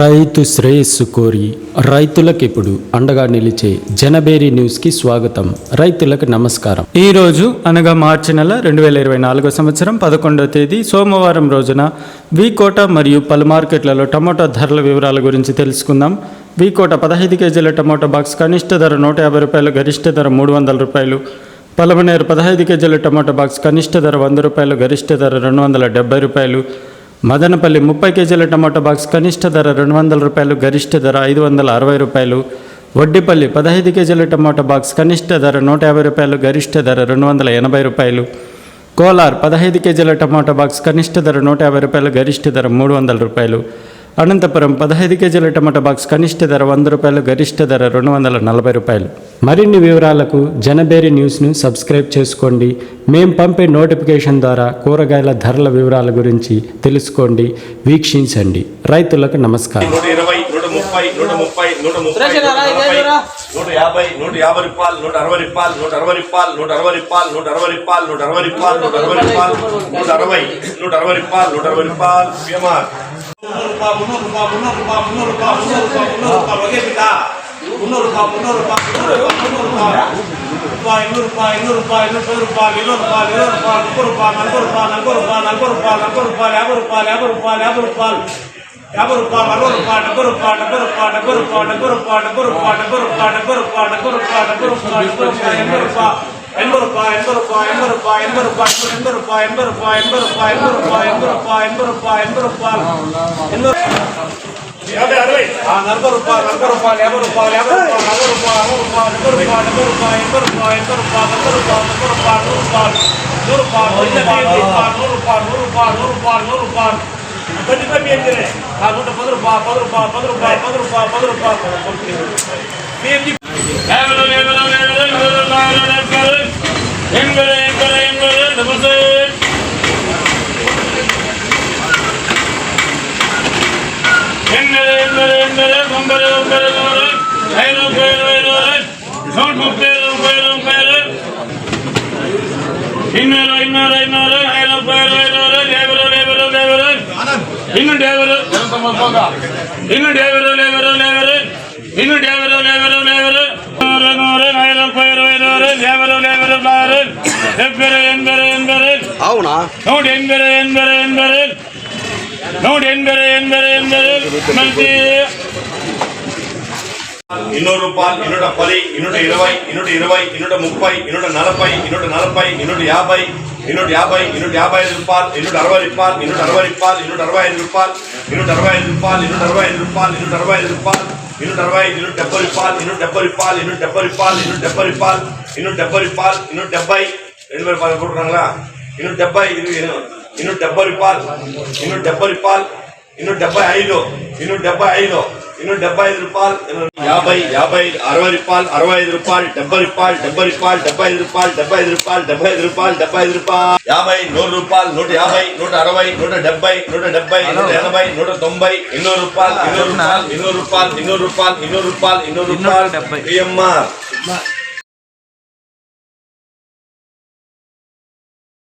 రైతు శ్రేయస్సు కోరి రైతులకు ఇప్పుడు అండగా నిలిచే జనబేరి న్యూస్కి స్వాగతం. రైతులకు నమస్కారం. ఈ రోజు అనగా మార్చి నెల రెండు వేల ఇరవై నాలుగో సంవత్సరం పదకొండవ తేదీ సోమవారం రోజున వీకోట మరియు పలు మార్కెట్లలో టమోటా ధరల వివరాల గురించి తెలుసుకుందాం. వీకోట పదహైదు కేజీల టమోటా బాక్స్ కనిష్ట ధర నూట యాభై రూపాయలు గరిష్ట ధర మూడు వందల రూపాయలు. పలమనేరు పదహైదు కేజీల టమోటా బాక్స్ కనిష్ట ధర వంద రూపాయలు గరిష్ట ధర రెండు వందల డెబ్బై రూపాయలు. మదనపల్లి ముప్పై కేజీల టమాటో బాక్స్ కనిష్ట ధర రెండు వందల రూపాయలు గరిష్ట ధర ఐదు వందల అరవై రూపాయలు. వడ్డిపల్లి పదహైదు కేజీల టమాటో బాక్స్ కనిష్ట ధర నూట యాభై రూపాయలు గరిష్ట ధర రెండు వందల ఎనభై రూపాయలు. కోలార్ పదహైదు కేజీల టమాటో బాక్స్ కనిష్ట ధర నూట యాభై రూపాయలు గరిష్ట ధర మూడు వందల రూపాయలు. అనంతపురం పదహైదు కేజీల టమాటా బాక్స్ కనిష్ట ధర వంద రూపాయలు గరిష్ట ధర రెండు వందల నలభై రూపాయలు మరిన్ని వివరాలకు జనబేరి న్యూస్ను సబ్స్క్రైబ్ చేసుకోండి మేం పంపే నోటిఫికేషన్ ద్వారా కూరగాయల ధరల వివరాల గురించి తెలుసుకోండి వీక్షించండి రైతులకు నమస్కారం ముప్పై నూట ముప్పై నూట ముప్పై నూట నలభై, నూట యాభై నూట యాభై రూపాయలు నూట అరవై రూపాయలు నూట అరవై రూపాయలు నూట అరవై రూపాయలు నూట అరవై రూపాయలు నూట అరవై రూపాయలు నూట అరవై రూపాయలు నూట అరవై నూట అరవై రూపాయలు నూట అరవై రూపాయలు పిఎంఆర్ మున్నూరు రూపాయలు మున్నూరు రూపాయలు మున్నూరు రూపాయలు మున్నూరు రూపాయలు మున్నూరు రూపాయలు ఒకే బిడ్డ మున్నూరు రూపాయలు మున్నూరు రూపాయలు మున్నూరు రూపాయలు మున్నూరు రూపాయలు ఇన్నూరు రూపాయలు ఇన్నూరు రూపాయలు ఇన్నూరు రూపాయలు ఇరవై రూపాయలు ఇరవై రూపాయలు ముప్పై రూపాయలు నలభై రూపాయలు నలభై రూపాయలు నలభై రూపాయలు యాభై రూపాయలు యాభై రూపాయలు యాభై రూపాయలు యాభై రూపాయలు అరవై రూపాయలు డెబ్బై రూపాయలు డెబ్బై రూపాయలు డెబ్బై రూపాయలు డెబ్బై రూపాయలు డెబ్బై రూపాయలు డెబ్బై రూపాయలు డెబ్బై రూపాయలు డెబ్బై రూపాయలు డెబ్బై రూపాయలు డెబ్బై రూపాయలు ఎనభై రూపాయలు எண்பது ரூபாய் எண்பது ரூபாய் எண்பது ரூபாய் எண்பது ரூபாய் எண்பது ரூபாய் எண்பது ரூபாய் எண்பது ரூபாய் எண்பது ரூபாய் எண்பது ரூபாய் எண்பது ரூபாய் எண்பது ரூபாய் எண்பது நலபது ரூபாய் நலபது ரூபாய் எண்பது ரூபாய் எண்பது ரூபாய் அறுபது ரூபாய் எண்பது ரூபாய் எண்பது ரூபாய் எண்பது ரூபாய் எண்பது ரூபாய் எண்பது ரூபாய் எண்பது ரூபாய் எண்பது ரூபாய் நூறு ரூபாய் நூறு ரூபாய் நூறு ரூபாய் நூறு ரூபாய் நூறு ரூபாய் நூறு ரூபாய் நூறு ரூபாய் கொஞ்சம் கம்மி எடுக்கிறேன் நான் நூற்று பத்து ரூபாய் பத்து ரூபாய் பத்து ரூபாய் பத்து ரூபாய் பத்து ரூபாய் பிஎம்ஜி ఇన్నారు ఇన్నారు ఇన్నారు ఆయన పేరు ఇన్నారు లేవరు లేవరు లేవరు ఇన్ను డేవరు ఇన్ను డేవరు లేవరు లేవరు ఇన్ను డేవరు లేవరు లేవరు నూరు ఐదు పేరు ఐదు లేవరు లేవరు బారు ఎబ్బరు ఎన్బరు ఎన్బరు అవునా నూట ఎన్బరు ఎన్బరు ఎన్బరు ನೋಡಿ ಎಂದರೆ ಎಂದರೆ ಎಂದರೆ ಇನ್ನೂರು ರೂಪಾಯಿ ಇನ್ನೂರ ಪದಿ ಇನ್ನೂರ ಇರವೈ ಇನ್ನೂರ ಇರವೈ ಇನ್ನೂರ ಮುಪ್ಪೈ ಇನ್ನೂರ ನಲಪೈ ಇನ್ನೂರ ನಲಪೈ ಇನ್ನೂರ ಯಾಭೈ ಇನ್ನೂರ ಯಾಭೈ ಇನ್ನೂರ ಯಾಭೈ ಐದು ರೂಪಾಯಿ ಇನ್ನೂರ ಅರವೈ ರೂಪಾಯಿ ಇನ್ನೂರ ಅರವೈ ರೂಪಾಯಿ ಇನ್ನೂರ ಅರವೈ ಐದು ರೂಪಾಯಿ ಇನ್ನೂರ ಅರವೈ ಐದು ರೂಪಾಯಿ ಇನ್ನೂರ ಅರವೈ ಐದು ರೂಪಾಯಿ ಇನ್ನೂರ ಅರವೈ ಐದು ರೂಪಾಯಿ ಇನ್ನೂರ ಅರವೈ ಇನ್ನೂರ ಡెబ్బై ರೂಪಾಯಿ ಇನ್ನೂರ ಡెబ్బై ರೂಪಾಯಿ ಇನ್ನೂರ ಡెబ్బై ರೂಪಾಯಿ ಇನ್ನೂರ ಡెబ్బై ರೂಪಾಯಿ ಇನ್ನೂರ ಡెబ్బై ರೂಪಾಯಿ ಇನ್ನೂರ ಡెಬ್ಬೈ ரெண்டு பேர் பார்க்க போட்டுருக்காங்களா இன்னும் டெப்பா இது ఇన్నూట డెబ్బై రూపాయలు ఇన్నూట డెబ్బై రూపాయలు ఇన్నూట డెబ్బై ఐదు ఇన్నూట డెబ్బై ఐదు ఇన్నూట డెబ్బై ఐదు రూపాయలు యాభై యాభై అరవై రూపాయలు అరవై ఐదు రూపాయలు డెబ్బై రూపాయలు డెబ్బై రూపాయలు డెబ్బై ఐదు రూపాయలు డెబ్బై ఐదు రూపాయలు డెబ్బై ఐదు రూపాయలు డెబ్బై ఐదు రూపాయలు యాభై నూరు రూపాయలు నూట యాభై నూట అరవై నూట డెబ్బై నూట డెబ్బై నూట ఎనభై నూట తొంభై ఇన్నూరు రూపాయలు ఇన్నూరు రూపాయలు ఇన్నూరు రూపాయలు ఇన్నూరు రూపాయలు ఇన్నూరు రూపాయలు. ఇన్నూరు రూపాయలు పిఎంఆర్